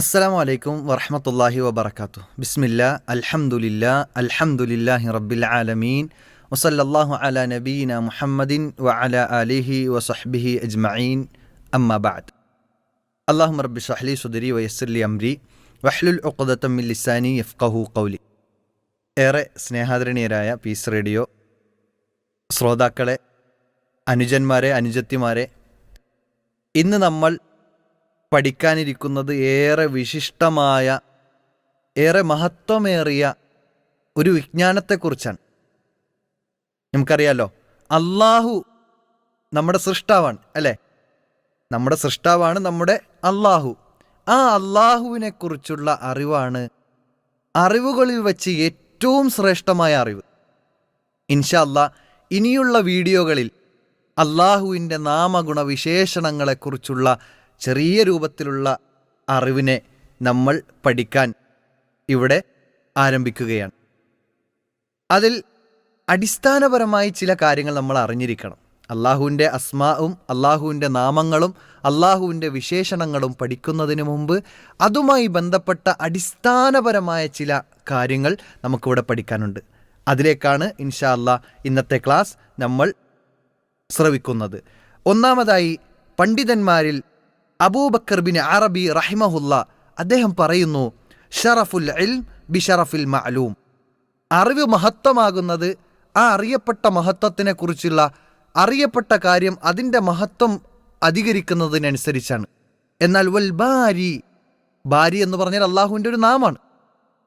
അസ്സാം വലൈക്കും വറഹമത്തല്ലാഹി വബർക്കാത്തു ബിസ്മില്ല അൽഹമുല്ല അൽഹമുല്ലാഹി റബ്ബിൽ ആലമീൻ. വസല്ലല്ലാഹു അല നബീന മുഹമ്മദിൻ വ അല അലിഹി വസഹ്ബിഹി അജ്മഈൻ. അമ്മബാദ് അള്ളാഹു റബ്ബി ഷഹ്ലി സുദരി വയസ്സലി അംരി. വഹ്ലുൽ ഉഖദത്തമ്മിൽ ലിസാനി യഫ്കഹു കൗലി ഏറെ സ്നേഹാദരണീയരായ പീസ് റേഡിയോ ശ്രോതാക്കളെ അനുജന്മാരെ അനുജത്തിമാരെ ഇന്ന് നമ്മൾ പഠിക്കാനിരിക്കുന്നത് ഏറെ വിശിഷ്ടമായ ഏറെ മഹത്വമേറിയ ഒരു വിജ്ഞാനത്തെക്കുറിച്ചാണ്. നമുക്കറിയാലോ അള്ളാഹു നമ്മുടെ സൃഷ്ടാവാണ് അല്ലേ? നമ്മുടെ സൃഷ്ടാവാണ് നമ്മുടെ അള്ളാഹു ആ അള്ളാഹുവിനെക്കുറിച്ചുള്ള അറിവാണ് അറിവുകളിൽ വച്ച് ഏറ്റവും ശ്രേഷ്ഠമായ അറിവ്. ഇൻഷല്ല ഇനിയുള്ള വീഡിയോകളിൽ അള്ളാഹുവിന്റെ നാമഗുണ വിശേഷണങ്ങളെക്കുറിച്ചുള്ള ചെറിയ രൂപത്തിലുള്ള അറിവിനെ നമ്മൾ പഠിക്കാൻ ഇവിടെ ആരംഭിക്കുകയാണ്. അതിൽ അടിസ്ഥാനപരമായി ചില കാര്യങ്ങൾ നമ്മൾ അറിഞ്ഞിരിക്കണം. അള്ളാഹുവിന്റെ അസ്മാവും അള്ളാഹുവിന്റെ നാമങ്ങളും അള്ളാഹുവിന്റെ വിശേഷണങ്ങളും പഠിക്കുന്നതിന് മുമ്പ് അതുമായി ബന്ധപ്പെട്ട അടിസ്ഥാനപരമായ ചില കാര്യങ്ങൾ നമുക്കിവിടെ പഠിക്കാനുണ്ട്. അതിലേക്കാണ് ഇൻഷാ അല്ലാ ഇന്നത്തെ ക്ലാസ് നമ്മൾ ശ്രവിക്കുന്നത്. ഒന്നാമതായി പണ്ഡിതന്മാരിൽ അബൂബക്കർ ബിൻ അറബി റഹിമഹുല്ല അദ്ദേഹം പറയുന്നു ഷറഫുൽ ബി ബിഷറഫിൽ മഅലൂം. അറിവ് മഹത്വമാകുന്നത് ആ അറിയപ്പെട്ട മഹത്വത്തിനെ കുറിച്ചുള്ള അറിയപ്പെട്ട കാര്യം അതിന്റെ മഹത്വം അധികരിക്കുന്നതിനനുസരിച്ചാണ്. എന്നാൽ വൽ ബാരി ബാരി എന്ന് പറഞ്ഞാൽ അള്ളാഹുവിന്റെ ഒരു നാമാണ്.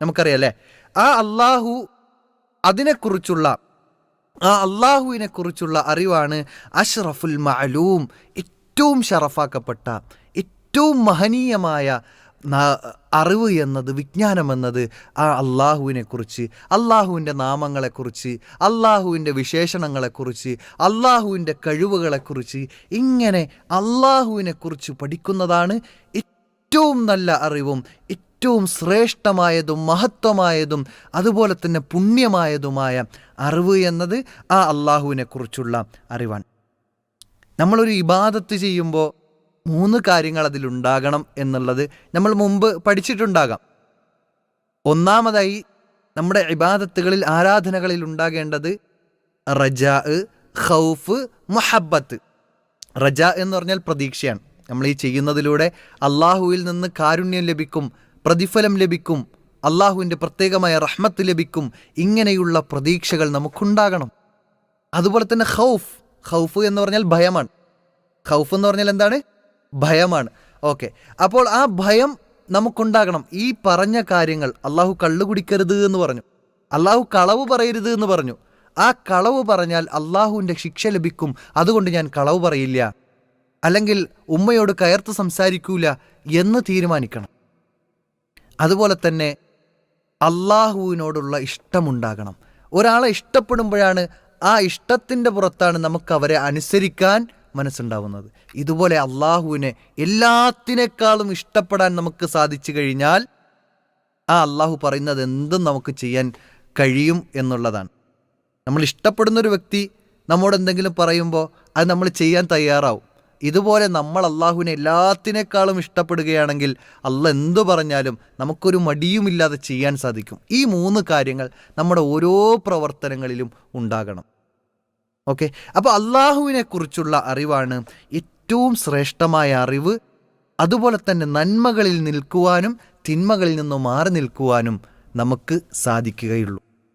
നമുക്കറിയാം ആ അള്ളാഹു അതിനെക്കുറിച്ചുള്ള ആ അള്ളാഹുവിനെ കുറിച്ചുള്ള അറിവാണ് അഷ്റഫുൽ മഅലൂം. ഏറ്റവും ഷറഫാക്കപ്പെട്ട ഏറ്റവും മഹനീയമായ അറിവ് എന്നത് വിജ്ഞാനം എന്നത് ആ അള്ളാഹുവിനെക്കുറിച്ച് അള്ളാഹുവിന്റെ നാമങ്ങളെക്കുറിച്ച് അള്ളാഹുവിന്റെ വിശേഷണങ്ങളെക്കുറിച്ച് അള്ളാഹുവിന്റെ കഴിവുകളെക്കുറിച്ച് ഇങ്ങനെ അള്ളാഹുവിനെക്കുറിച്ച് പഠിക്കുന്നതാണ് ഏറ്റവും നല്ല അറിവും ഏറ്റവും ശ്രേഷ്ഠമായതും മഹത്വമായതും അതുപോലെ തന്നെ പുണ്യമായതുമായ അറിവ് എന്നത് ആ അള്ളാഹുവിനെക്കുറിച്ചുള്ള അറിവാണ്. നമ്മളൊരു ഇബാദത്ത് ചെയ്യുമ്പോൾ മൂന്ന് കാര്യങ്ങൾ അതിലുണ്ടാകണം എന്നുള്ളത് നമ്മൾ മുമ്പ് പഠിച്ചിട്ടുണ്ടാകാം. ഒന്നാമതായി നമ്മുടെ ഇബാദത്തുകളിൽ ആരാധനകളിൽ ഉണ്ടാകേണ്ടത് റജാ ഖൗഫ് മുഹബത്ത് റജ എന്ന് പറഞ്ഞാൽ പ്രതീക്ഷയാണ്. നമ്മൾ ഈ ചെയ്യുന്നതിലൂടെ അള്ളാഹുവിൽ നിന്ന് കാരുണ്യം ലഭിക്കും പ്രതിഫലം ലഭിക്കും അള്ളാഹുവിന്റെ പ്രത്യേകമായ റഹ്മത്ത് ലഭിക്കും ഇങ്ങനെയുള്ള പ്രതീക്ഷകൾ നമുക്കുണ്ടാകണം. അതുപോലെ തന്നെ ഖൗഫ് ഖൗഫ് എന്ന് പറഞ്ഞാൽ ഭയമാണ്. ഖൗഫ് എന്ന് പറഞ്ഞാൽ എന്താണ്? ഭയമാണ്. ഓക്കെ. അപ്പോൾ ആ ഭയം നമുക്കുണ്ടാകണം. ഈ പറഞ്ഞ കാര്യങ്ങൾ അള്ളാഹു കള്ളു കുടിക്കരുത് എന്ന് പറഞ്ഞു. അള്ളാഹു കളവ് പറയരുത് എന്ന് പറഞ്ഞു. ആ കളവ് പറഞ്ഞാൽ അള്ളാഹുവിന്റെ ശിക്ഷ ലഭിക്കും. അതുകൊണ്ട് ഞാൻ കളവ് പറയില്ല. അല്ലെങ്കിൽ ഉമ്മയോട് കയർത്ത് സംസാരിക്കൂല എന്ന് തീരുമാനിക്കണം. അതുപോലെ തന്നെ അള്ളാഹുവിനോടുള്ള ഇഷ്ടമുണ്ടാകണം. ഒരാളെ ഇഷ്ടപ്പെടുമ്പോഴാണ് ആ ഇഷ്ടത്തിന്റെ പുറത്താണ് നമുക്ക് അവരെ അനുസരിക്കാൻ മനസ്സുണ്ടാവുന്നത്. ഇതുപോലെ അള്ളാഹുവിനെ എല്ലാത്തിനേക്കാളും ഇഷ്ടപ്പെടാൻ നമുക്ക് സാധിച്ചു കഴിഞ്ഞാൽ ആ അള്ളാഹു പറയുന്നത് എന്തും നമുക്ക് ചെയ്യാൻ കഴിയും എന്നുള്ളതാണ്. നമ്മൾ ഇഷ്ടപ്പെടുന്ന ഒരു വ്യക്തി നമ്മോട് എന്തെങ്കിലും പറയുമ്പോൾ അത് നമ്മൾ ചെയ്യാൻ തയ്യാറാവും. ഇതുപോലെ നമ്മൾ അള്ളാഹുവിനെ എല്ലാത്തിനേക്കാളും ഇഷ്ടപ്പെടുകയാണെങ്കിൽ അള്ള എന്തു പറഞ്ഞാലും നമുക്കൊരു മടിയുമില്ലാതെ ചെയ്യാൻ സാധിക്കും. ഈ മൂന്ന് കാര്യങ്ങൾ നമ്മുടെ ഓരോ പ്രവർത്തനങ്ങളിലും ഉണ്ടാകണം. ഓക്കെ? അപ്പോൾ അള്ളാഹുവിനെ കുറിച്ചുള്ള അറിവാണ് ഏറ്റവും ശ്രേഷ്ഠമായ അറിവ്. അതുപോലെ തന്നെ നന്മകളിൽ നിൽക്കുവാനും തിന്മകളിൽ നിന്നും മാറി നിൽക്കുവാനും നമുക്ക് സാധിക്കുകയുള്ളൂ.